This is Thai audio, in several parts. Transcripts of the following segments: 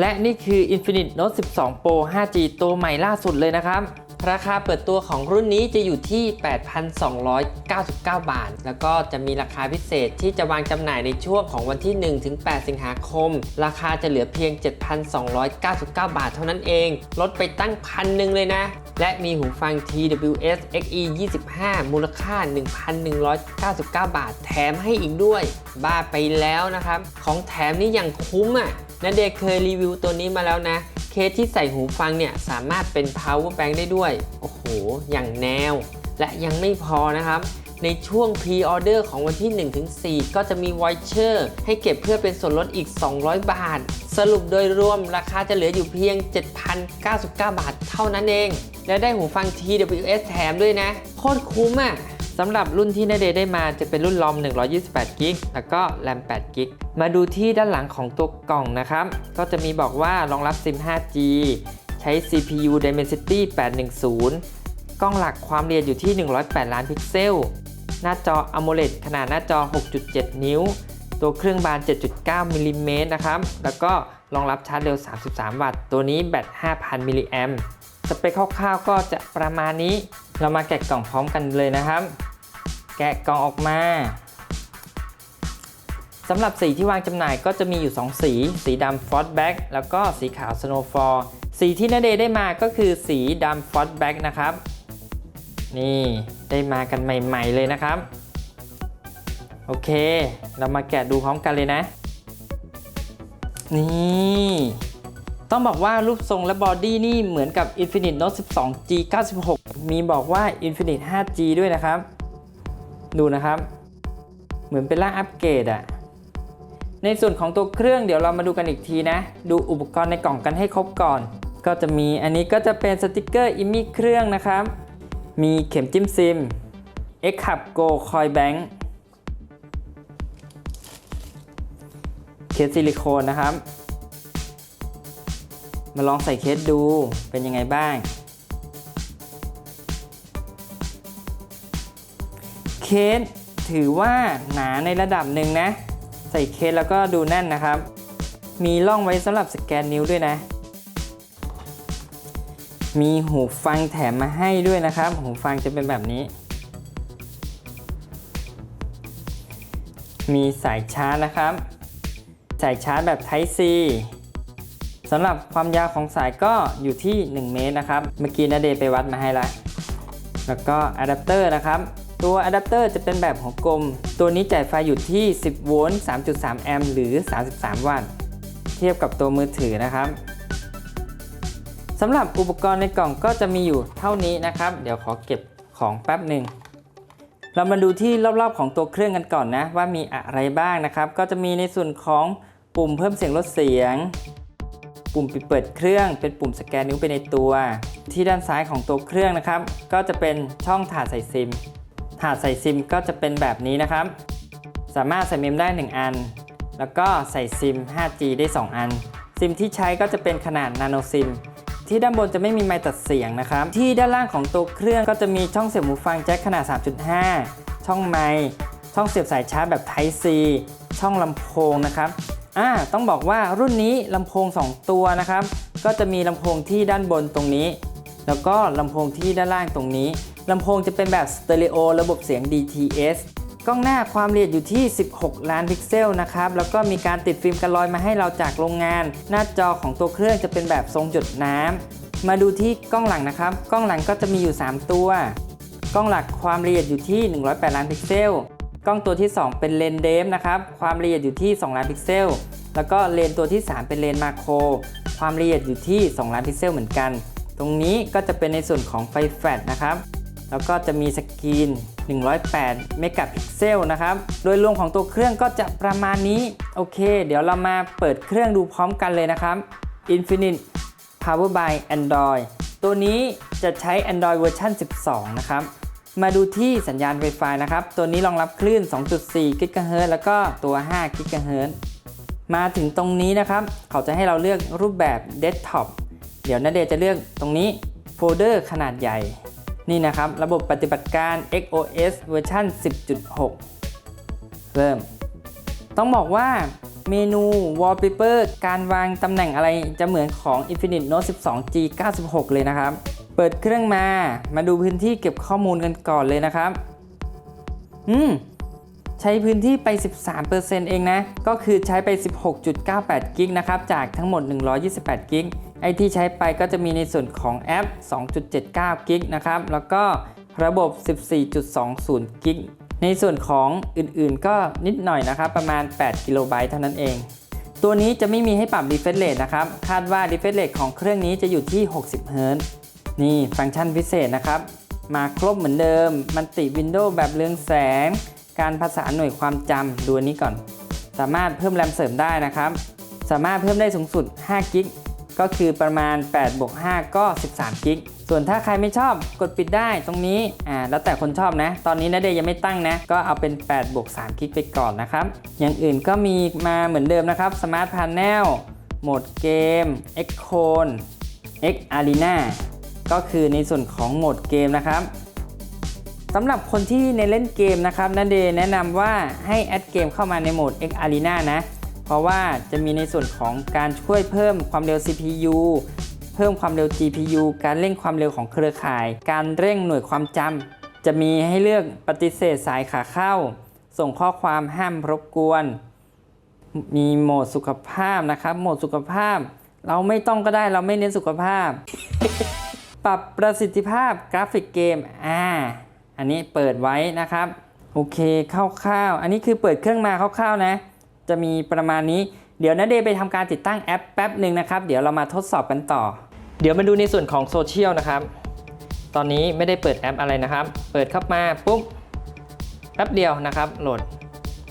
และนี่คือ Infinix Note 12 Pro 5G ตัวใหม่ล่าสุดเลยนะครับ ราคาเปิดตัวของรุ่นนี้จะอยู่ที่ 8,299 บาท แล้วก็จะมีราคาพิเศษที่จะวางจำหน่ายในช่วงของวันที่ 1-8 สิงหาคม ราคาจะเหลือเพียง 7,299 บาทเท่านั้นเอง ลดไปตั้งพันหนึ่งเลยนะ และมีหูฟัง TWS XE 25 มูลค่า 1,199 บาท แถมให้อีกด้วย บ้าไปแล้วนะครับ ของแถมนี่อย่างคุ้มอะ นเดชน์เคยรีวิวตัวนี้มาแล้วนะ เคสที่ใส่หูฟังเนี่ยสามารถเป็น power bank ได้ด้วย โอ้โห อย่างแนว และยังไม่พอนะครับ ในช่วง pre-order ของวันที่ 1-4 ก็จะมี voucher ให้เก็บเพื่อเป็นส่วนลดอีก 200 บาท สรุปโดยรวมราคาจะเหลืออยู่เพียง 7,099 บาทเท่านั้นเอง และได้หูฟัง TWS แถมด้วยนะ โคตรคุ้มอะ สำหรับรุ่นที่นเดย์ได้มาจะเป็นรุ่นลอม 128 กิกแล้วก็แรม 8 กิกมาดูที่ด้านหลังของตัวกล่องนะครับ ก็จะมีบอกว่ารองรับ SIM 5G ใช้ CPU Dimensity 810 กล้องหลักความเรียนอยู่ที่ 108 ล้านพิกเซล หน้าจอ AMOLED ขนาดหน้าจอ 6.7 นิ้ว ตัวเครื่องบาน 7.9 มิลลิเมตรนะครับ แล้วก็รองรับชาร์จเร็ว 33 วัตต์ ตัวนี้แบต 5,000 มิลลิแอมสเปคคร่าวๆ ก็จะประมาณนี้ เรามาแกะกล่องพร้อมกันเลยนะครับ แกะกล่องออกมาสำหรับสีที่วางจำหน่ายก็จะมีอยู่ 2 สี สีดำ Frost Black แล้วก็สีขาว Snowfall สีที่นาเดย์ได้มาก็คือสีดำ Frost Black นะครับ นี่ได้มากันใหม่ ๆ เลยนะครับ โอเค เรามาแกะดูพร้อมกันเลยนะ นี่ ต้องบอกว่ารูปทรงและบอดี้นี่เหมือนกับ Infinix Note 12 G 96 มีบอกว่า Infinix 5G ด้วยนะครับ ดูนะครับ เหมือนเป็นร่างอัปเกรดอะในส่วนของตัวเครื่องเดี๋ยวเรามาดูกันอีกทีนะ ดูอุปกรณ์ในกล่องกันให้ครบก่อน ก็จะมีอันนี้ก็จะเป็นสติกเกอร์อิมมี่เครื่องนะครับ มีเข็มจิ้มซิม X Hub Go Coil Bank เคสซิลิโคนนะครับ มาลองใส่เคสดูเป็นยังไงบ้าง เคสถือว่าหนาในระดับหนึ่งนะ ใส่เคสแล้วก็ดูแน่นนะครับ มีร่องไว้สำหรับสแกนนิ้วด้วยนะ มีหูฟังแถมมาให้ด้วยนะครับ หูฟังจะเป็นแบบนี้ มีสายชาร์จนะครับ สายชาร์จแบบ Type C ำหรับความยาวของสายก็อยู่ที่ 1 เมตรนะครับ เมื่อกี้นาเดย์ไปวัดมาให้ละแล้วก็อะแดปเตอร์นะครับ ตัวอะแดปเตอร์จะเป็นแบบหัวกลม ตัวนี้จ่ายไฟอยู่ที่ 10 โวลต์ 3.3 แอมป์ หรือ 33 วัตต์ เทียบกับตัวมือถือนะครับสำหรับอุปกรณ์ในกล่องก็จะมีอยู่เท่านี้นะครับ เดี๋ยวขอเก็บของแป๊บหนึ่งเรามาดูที่รอบๆของตัวเครื่องกันก่อนนะ ว่ามีอะไรบ้างนะครับ ก็จะมีในส่วนของปุ่มเพิ่มเสียงลดเสียง ปุ่มปิดเปิดเครื่องเป็นปุ่มสแกนนิ้วไปในตัว ที่ด้านซ้ายของตัวเครื่องนะครับ ก็จะเป็นช่องถาดใส่ซิม ถาดใส่ซิมก็จะเป็นแบบนี้นะครับ สามารถใส่เมมได้ 1 อัน แล้วก็ใส่ซิม 5G ได้ 2 อัน ซิมที่ใช้ก็จะเป็นขนาดนาโนซิมที่ด้านบนจะไม่มีไมค์ตัดเสียงนะครับ ที่ด้านล่างของตัวเครื่องก็จะมีช่องเสียบหูฟังแจ็คขนาด 3.5 ช่องไมค์ช่องเสียบสายชาร์จแบบ Type C ช่องลำโพงนะครับ อ่าต้องบอกว่ารุ่นนี้ลำโพง 2 ตัวนะครับ ก็จะมีลำโพงที่ด้านบนตรงนี้ แล้วก็ลำโพงที่ด้านล่างตรงนี้ลำโพงจะเป็นแบบสเตอริโอระบบเสียง DTS กล้องหน้าความละเอียดอยู่ที่ 16 ล้านพิกเซลนะครับ แล้วก็มีการติดฟิล์มกันรอยมาให้เราจากโรงงาน หน้าจอของตัวเครื่องจะเป็นแบบทรงหยดน้ำ มาดูที่กล้องหลังนะครับ กล้องหลังก็จะมีอยู่ 3 ตัว กล้องหลักความละเอียดอยู่ที่ 108 ล้านพิกเซล กล้องตัวที่ 2 เป็นเลนเดฟนะครับ ความละเอียดอยู่ที่ 2 ล้านพิกเซล แล้วก็เลนตัวที่ 3 เป็นเลนมาโคร ความละเอียดอยู่ที่ 2 ล้านพิกเซลเหมือนกัน ตรงนี้ก็จะเป็นในส่วนของไฟแฟลชนะครับ แล้วก็จะมีสกรีน 108 เมกะพิกเซลนะครับ โดยรวมของตัวเครื่องก็จะประมาณนี้ โอเค เดี๋ยวเรามาเปิดเครื่องดูพร้อมกันเลยนะครับ Infinite Power by Android ตัวนี้จะใช้ Android เวอร์ชัน12 นะครับ มาดูที่สัญญาณ Wi-Fi นะครับ ตัวนี้รองรับคลื่น 2.4 GHz แล้วก็ตัว 5 GHz มาถึงตรงนี้นะครับ เขาจะให้เราเลือกรูปแบบ Desktop เดี๋ยวนาเดจะเลือกตรงนี้โฟลเดอร์ขนาดใหญ่ นี่นะครับ ระบบปฏิบัติการ XOS เวอร์ชัน10.6 เริ่ม ต้องบอกว่าเมนู wallpaper การวางตำแหน่งอะไรจะเหมือนของ Infinix Note 12 G 96 เลยนะครับ เปิดเครื่องมา มาดูพื้นที่เก็บข้อมูลกันก่อนเลยนะครับ อืม ใช้พื้นที่ไป 13%เองนะ ก็คือใช้ไป 16.98 กิกนะครับ จากทั้งหมด 128 กิก ไอที่ใช้ไปก็จะมีในส่วนของแอป 2.79 กิกนะครับ แล้วก็ระบบ 14.20 กิก ในส่วนของอื่นๆ ก็นิดหน่อยนะครับ ประมาณ 8 กิโลไบต์เท่านั้นเอง ตัวนี้จะไม่มีให้ปรับ refresh rate นะครับ คาดว่า refresh rate ของเครื่องนี้จะอยู่ที่ 60เฮิรตซ์ นี่ฟังก์ชันพิเศษนะครับ มาครบเหมือนเดิม มันติวินโดว์แบบเรืองแสง การภาษาหน่วยความจำดูอันนี้ก่อน สามารถเพิ่มแรมเสริมได้นะครับ สามารถเพิ่มได้สูงสุด5กิกก็คือประมาณ8บวก5ก็ 13กิกส่วนถ้าใครไม่ชอบกดปิดได้ตรงนี้ อ่า แล้วแต่คนชอบนะ ตอนนี้นะเดย์ยังไม่ตั้งนะ ก็เอาเป็น8บวก3กิกไปก่อนนะครับ อย่างอื่นก็มีมาเหมือนเดิมนะครับ Smart Panel โหมดเกม X Cone X Arena ก็คือในส่วนของโหมดเกมนะครับสำหรับคนที่ในเล่นเกมนะครับนันเดแนะนำว่าให้แอดเกมเข้ามาในโหมด X Arena นะ เพราะว่าจะมีในส่วนของการช่วยเพิ่มความเร็ว CPU เพิ่มความเร็ว GPU การเร่งความเร็วของเครือข่าย การเร่งหน่วยความจำจะมีให้เลือกปฏิเสธสายขาเข้า ส่งข้อความห้ามรบกวน มีโหมดสุขภาพนะครับ โหมดสุขภาพ เราไม่ต้องก็ได้เราไม่เน้นสุขภาพ ปรับประสิทธิภาพกราฟิกเกม อ่า อันนี้เปิดไว้นะครับ โอเคคร่าวๆ อันนี้คือเปิดเครื่องมาคร่าวๆนะ จะมีประมาณนี้ เดี๋ยวนะเดย์ไปทำการติดตั้งแอปแป๊บหนึ่งนะครับ เดี๋ยวเรามาทดสอบกันต่อ เดี๋ยวมาดูในส่วนของโซเชียลนะครับ ตอนนี้ไม่ได้เปิดแอปอะไรนะครับ เปิดเข้ามาปุ๊บ แป๊บเดียวนะครับ โหลด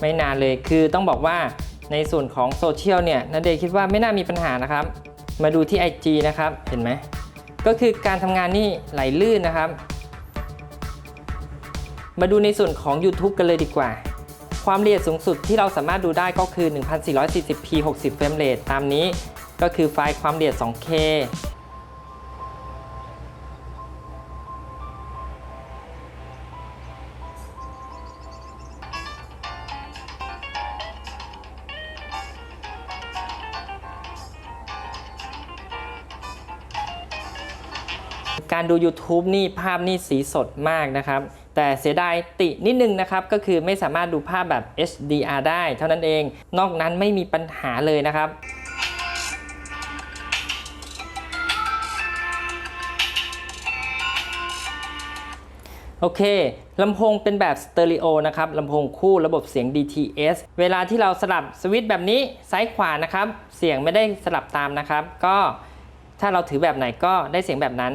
ไม่นานเลย คือต้องบอกว่าในส่วนของโซเชียลเนี่ยนาเดย์คิดว่าไม่น่ามีปัญหานะครับ มาดูที่ IG นะครับ เห็นไหม ก็คือการทำงานนี่ไหลลื่นนะครับ มาดูในส่วนของ YouTube กันเลยดีกว่า ความละเอียดสูงสุดที่เราสามารถดูได้ก็คือ 1440p 60เฟรมเรทตามนี้ ก็คือไฟล์ความละเอียด 2K ดู YouTube นี่ภาพนี่สีสดมากนะครับ แต่เสียดายตินิดนึงนะครับ ก็คือไม่สามารถดูภาพแบบ HDR ได้ เท่านั้นเอง นอกนั้นไม่มีปัญหาเลยนะครับโอเค ลำโพงเป็นแบบสเตอริโอนะครับ ลำโพงคู่ระบบเสียง DTS เวลาที่เราสลับสวิตช์แบบนี้ซ้ายขวานะครับ เสียงไม่ได้สลับตามนะครับ ก็ถ้าเราถือแบบไหนก็ได้เสียงแบบนั้น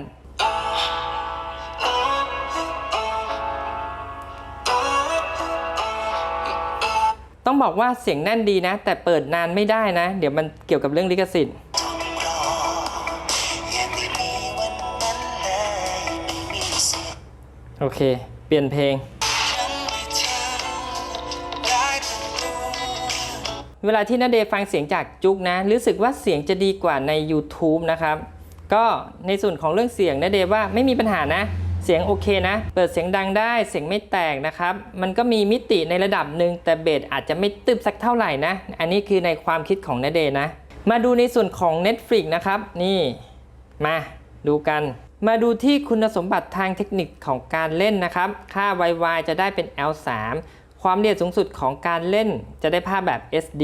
ต้องบอกว่าเสียงแน่นดีนะ แต่เปิดนานไม่ได้นะ เดี๋ยวมันเกี่ยวกับเรื่องลิขสิทธิ์โอเค เปลี่ยนเพลง เวลาที่นาเดฟังเสียงจากจุกนะ รู้สึกว่าเสียงจะดีกว่าใน YouTube นะครับ ก็ในส่วนของเรื่องเสียงนาเดว่าไม่มีปัญหานะ สียงโอเคนะ เปิดเสียงดังได้เสียงไม่แตกนะครับ มันก็มีมิติในระดับหนึ่งแต่เบสอาจจะไม่ตึบสักเท่าไหร่นะ อันนี้คือในความคิดของนเดนะ มาดูในส่วนของ Netflix นะครับ นี่มาดูกัน มาดูที่คุณสมบัติทางเทคนิคของการเล่นนะครับ ค่า YY จะได้เป็น L3 ความละเอียดสูงสุดของการเล่นจะได้ภาพแบบ SD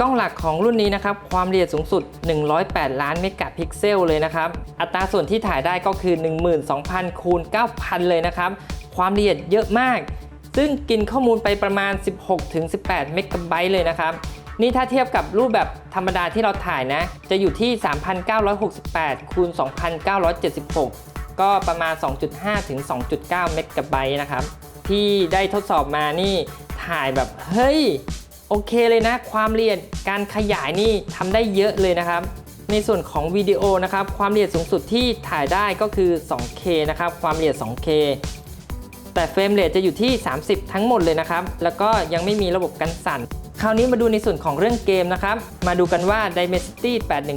กล้องหลักของรุ่นนี้นะครับ ความละเอียดสูงสุด 108 ล้านเมกะพิกเซลเลยนะครับ อัตราส่วนที่ถ่ายได้ก็คือ 12,000 คูณ 9,000 เลยนะครับ ความละเอียดเยอะมาก ซึ่งกินข้อมูลไปประมาณ 16-18 เมกะไบต์เลยนะครับ นี่ถ้าเทียบกับรูปแบบธรรมดาที่เราถ่ายนะ จะอยู่ที่ 3,968 คูณ 2,976 ก็ประมาณ 2.5 ถึง 2.9 เมกะไบต์นะครับ ที่ได้ทดสอบมานี่ถ่ายแบบเฮ้ย โอเคเลยนะ ความละเอียดการขยายนี่ทำได้เยอะเลยนะครับ ในส่วนของวิดีโอนะครับ ความละเอียดสูงสุดที่ถ่ายได้ก็คือ 2K นะครับ ความละเอียด 2K แต่เฟรมเรทจะอยู่ที่ 30 ทั้งหมดเลยนะครับ แล้วก็ยังไม่มีระบบกันสั่น คราวนี้มาดูในส่วนของเรื่องเกมนะครับ มาดูกันว่า Dimensity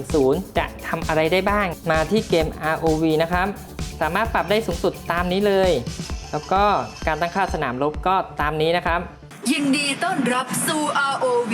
810 จะทำอะไรได้บ้าง มาที่เกม ROV นะครับ สามารถปรับได้สูงสุดตามนี้เลย แล้วก็การตั้งค่าสนามรบก็ตามนี้นะครับ ยินดีต้อนรับสู่ ROV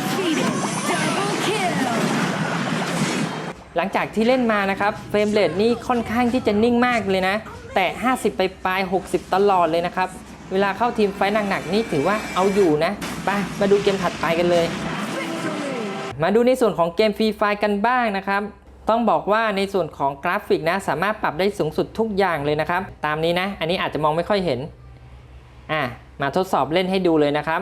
หลังจากที่เล่นมานะครับเฟรมเรทนี่ค่อนข้างที่จะนิ่งมากเลยนะ แต่ 50 ไปปลาย 60 ตลอดเลยนะครับ เวลาเข้าทีมไฟหนักๆนี่ถือว่าเอาอยู่นะไปมาดูเกมถัดไปกันเลย มาดูในส่วนของเกมฟรีไฟกันบ้างนะครับ ต้องบอกว่าในส่วนของกราฟิกนะ สามารถปรับได้สูงสุดทุกอย่างเลยนะครับ ตามนี้นะ อันนี้อาจจะมองไม่ค่อยเห็นอะมาทดสอบเล่นให้ดูเลยนะครับ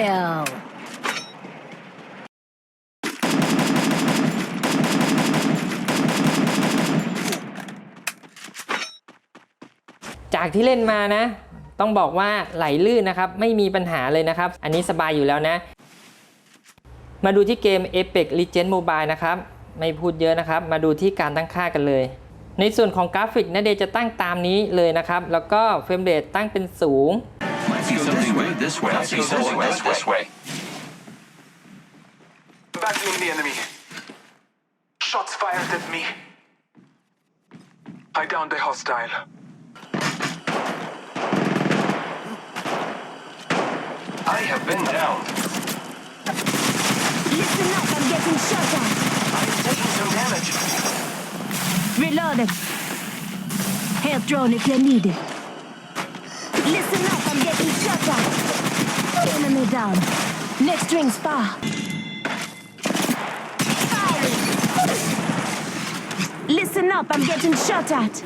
Double kill. จากที่เล่นมานะ ต้องบอกว่าไหลลื่นนะครับ ไม่มีปัญหาเลยนะครับ อันนี้สบายอยู่แล้วนะ มาดูที่เกม Apex Legends Mobile นะครับ ไม่พูดเยอะนะครับ มาดูที่การตั้งค่ากันเลยในส่วนของกราฟิกนะเดย์จะตั้งตามนี้เลยนะครับ แล้วก็เฟรมเรทตั้งเป็นสูง Let's go this way, this way, let's go this way, this way. Battling the enemy. Shots fired at me. I downed a hostile. I have been downed. Listen up, I'm getting shot at. I'm taking some damage. Reloaded. Help drone if you need it. Listen up, I'm getting shot at. Enemy down. Next ring spar. Firing. Listen up, I'm getting shot at.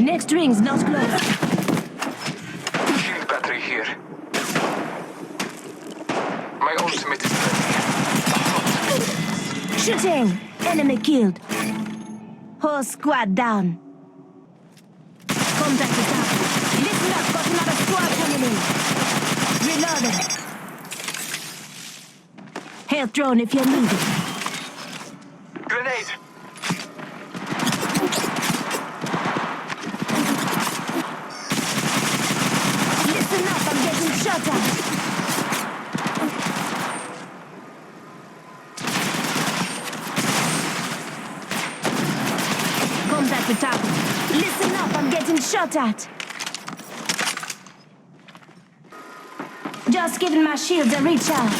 Next ring's not close. Shield battery here. My ultimate is ready. Shooting! Enemy killed. Whole squad down. Contact is up. Listen up, got another squad. Reloading. Health drone if you need it. Grenade! Listen up, I'm getting shot at. Contact with. Listen up, I'm getting shot at. Just giving my shields a recharge.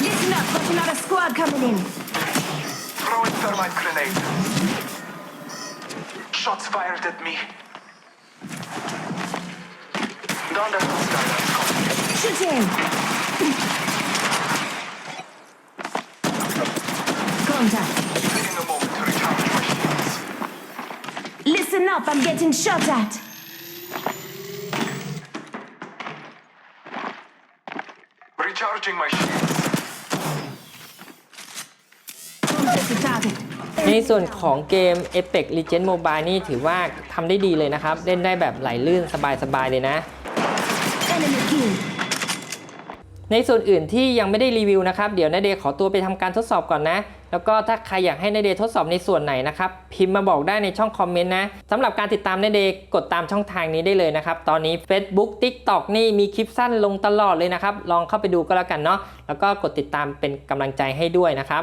Listen up, got another squad coming in. Throwing thermite grenade. Shots fired at me. Down there. Shooting! Contact. Taking a moment to recharge my shields. Listen up, I'm getting shot at. Recharging my shields. Contact the target. ในส่วนของเกม Apex Legends Mobile นี่ถือว่าทำได้ดีเลยนะครับ เล่นได้แบบไหลลื่นสบายๆเลยนะ Enemy kill. ในส่วนอื่นที่ยังไม่ได้รีวิวนะครับ เดี๋ยวนาเดขอตัวไปทำการทดสอบก่อนนะ แล้วก็ถ้าใครอยากให้นาเดทดสอบในส่วนไหนนะครับ พิมพ์มาบอกได้ในช่องคอมเมนต์นะสำหรับการติดตามนาเดกดตามช่องทางนี้ได้เลยนะครับ ตอนนี้ Facebook TikTok นี่มีคลิปสั้นลงตลอดเลยนะครับ ลองเข้าไปดูก็แล้วกันเนาะ แล้วก็กดติดตามเป็นกำลังใจให้ด้วยนะครับ